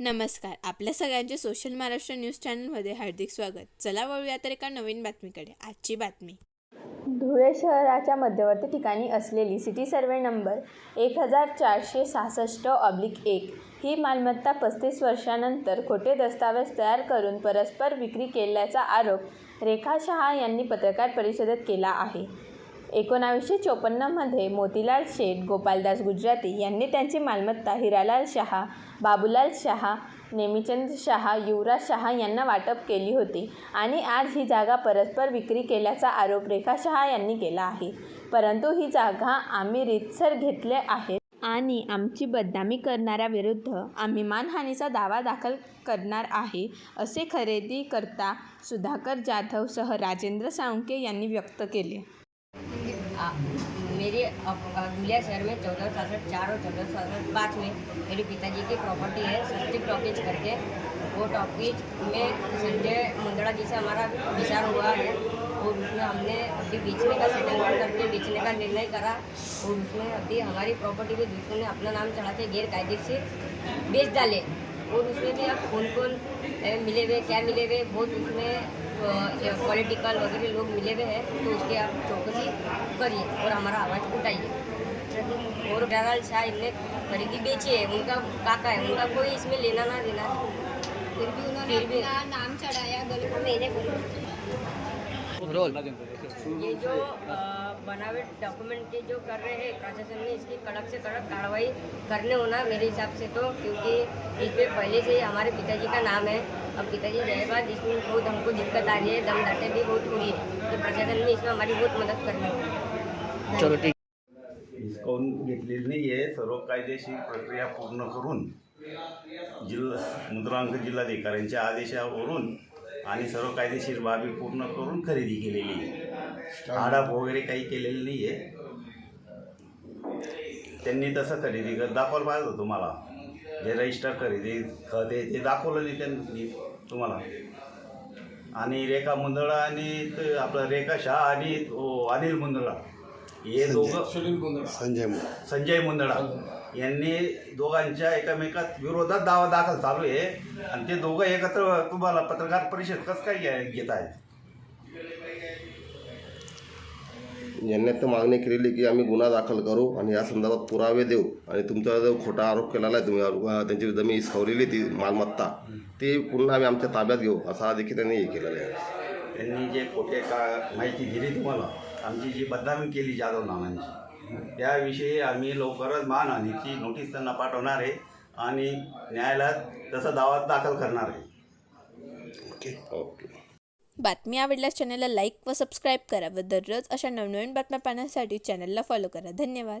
नमस्कार. आपल्या सगळ्यांचे सोशल महाराष्ट्र न्यूज चॅनलमध्ये हार्दिक स्वागत. चला वळूया तर एका नवीन बातमीकडे. आजची बातमी. धुळे शहराच्या मध्यवर्ती ठिकाणी असलेली सिटी सर्वे नंबर एक हजार चारशे सहासष्ट ऑब्लिक एक ही मालमत्ता पस्तीस वर्षानंतर खोटे दस्तावेज तयार करून परस्पर विक्री केल्याचा आरोप रेखा शहा यांनी पत्रकार परिषदेत केला आहे. एकोणावीसशे चोपन्नमध्ये मोतीलाल शेठ गोपालदास गुजराती यांनी त्यांची मालमत्ता हिरालाल शहा बाबूलाल शहा नेमीचंद शहा युवराज शहा यांना वाटप केली होती आणि आज ही जागा परस्पर विक्री केल्याचा आरोप रेखा शहा यांनी केला आहे. परंतु ही जागा आम्ही रीतसर घेतले आहेत. आणि आमची बदनामी करणाऱ्याविरुद्ध आम्ही मानहानीचा दावा दाखल करणार आहे असे खरेदीकर्ता सुधाकर जाधवसह राजेंद्र साळुंके यांनी व्यक्त केले. मेरे धुलिया शहर में चौदह सड़सठ चार और चौदह सड़सठ पाँच में मेरे पिताजी की प्रॉपर्टी है सस्ती टॉकीज करके। वो टॉकीज में संजय मुंदड़ा जी से हमारा विचार हुआ है और उसमें हमने अभी बेचने का सेटलमेंट करके, बेचने का निर्णय करा और उसमें अभी हमारी प्रॉपर्टी भी दूसरों ने अपना नाम चढ़ा के गैर से बेच डाले। और उसमें भी आप कौन कौन मिले हुए क्या मिले हुए बहुत उसमें पॉलिटिकल वगैरह लोग मिले हुए हैं तो उसके आप चौकसी करिए और हमारा आवाज़ उठाइए। और बहरहाल शाह इनने खरीदी बेची है उनका काका है उनका कोई इसमें लेना ना देना। है फिर भी उन्होंने फिर भी- नाम चढ़ाया गलत मैंने ये जो बनावट डॉक्यूमेंट के जो कर रहे हैं प्रशासन ने इसकी कड़क से कड़क कार्रवाई करने होना मेरे हिसाब से तो क्योंकि इस पर पहले से ही हमारे पिताजी का नाम है। अब पिताजी जाए बाद इसमें बहुत हमको दिक्कत आ रही है दम दाटे भी बहुत हो रही है। तो प्रशासन ने इसमें हमारी बहुत मदद करनी होगी चलो ठीक। हिसकावून घेतलेली आहे सर्व कायदेशीर प्रक्रिया पूर्ण करून जिल्हा मुद्रांक जिल्हाधिकाऱ्यांच्या आदेशावरून आणि सर्व कायदेशीर बाबी पूर्ण करून खरेदी केलेली आहे. आडाप वगैरे काही केलेलं नाही आहे त्यांनी तसं खरेदी कर दाखवायला पाहिजे होतं तुम्हाला. जे रजिस्टर खरेदी खत ते दाखवलं नाही त्यांनी तुम्हाला. आणि रेखा मुंदळा आणि ते आपलं रेखा शाह आणि तो अनिल मुंदळा हे दोघं संजय संजय मुंदडा. यांनी दोघांच्या एकमेकात विरोधात दावा दाखल चालू आहे. आणि ते दोघं एकत्र तुम्हाला पत्रकार परिषद कसं काय घ्या- घेत आहेत? यांनी तर मागणी केलेली की आम्ही गुन्हा दाखल करू आणि या संदर्भात पुरावे देऊ. आणि तुमचा जो खोटा आरोप केलेला आहे तुम्ही अ, त्यांची जमीन हिसकावलेली ती मालमत्ता ती पुन्हा आम्ही आमच्या ताब्यात घेऊ. असा देखील त्यांनी हे केलेलं आहे. त्यांनी जे खोटे का माहिती दिली तुम्हाला? आमची जी बदनामी केली जाधव नावांची त्याविषयी आम्ही लवकरच मानहानीची नोटीस त्यांना पाठवणार आहे आणि न्यायालयात तसा दावा दाखल करणार आहे. ओके ओके बातमी आवडल्यास चॅनलला लाईक व सबस्क्राईब करा व दररोज अशा नवनवीन बातम्या पाहण्यासाठी चॅनलला फॉलो करा. धन्यवाद.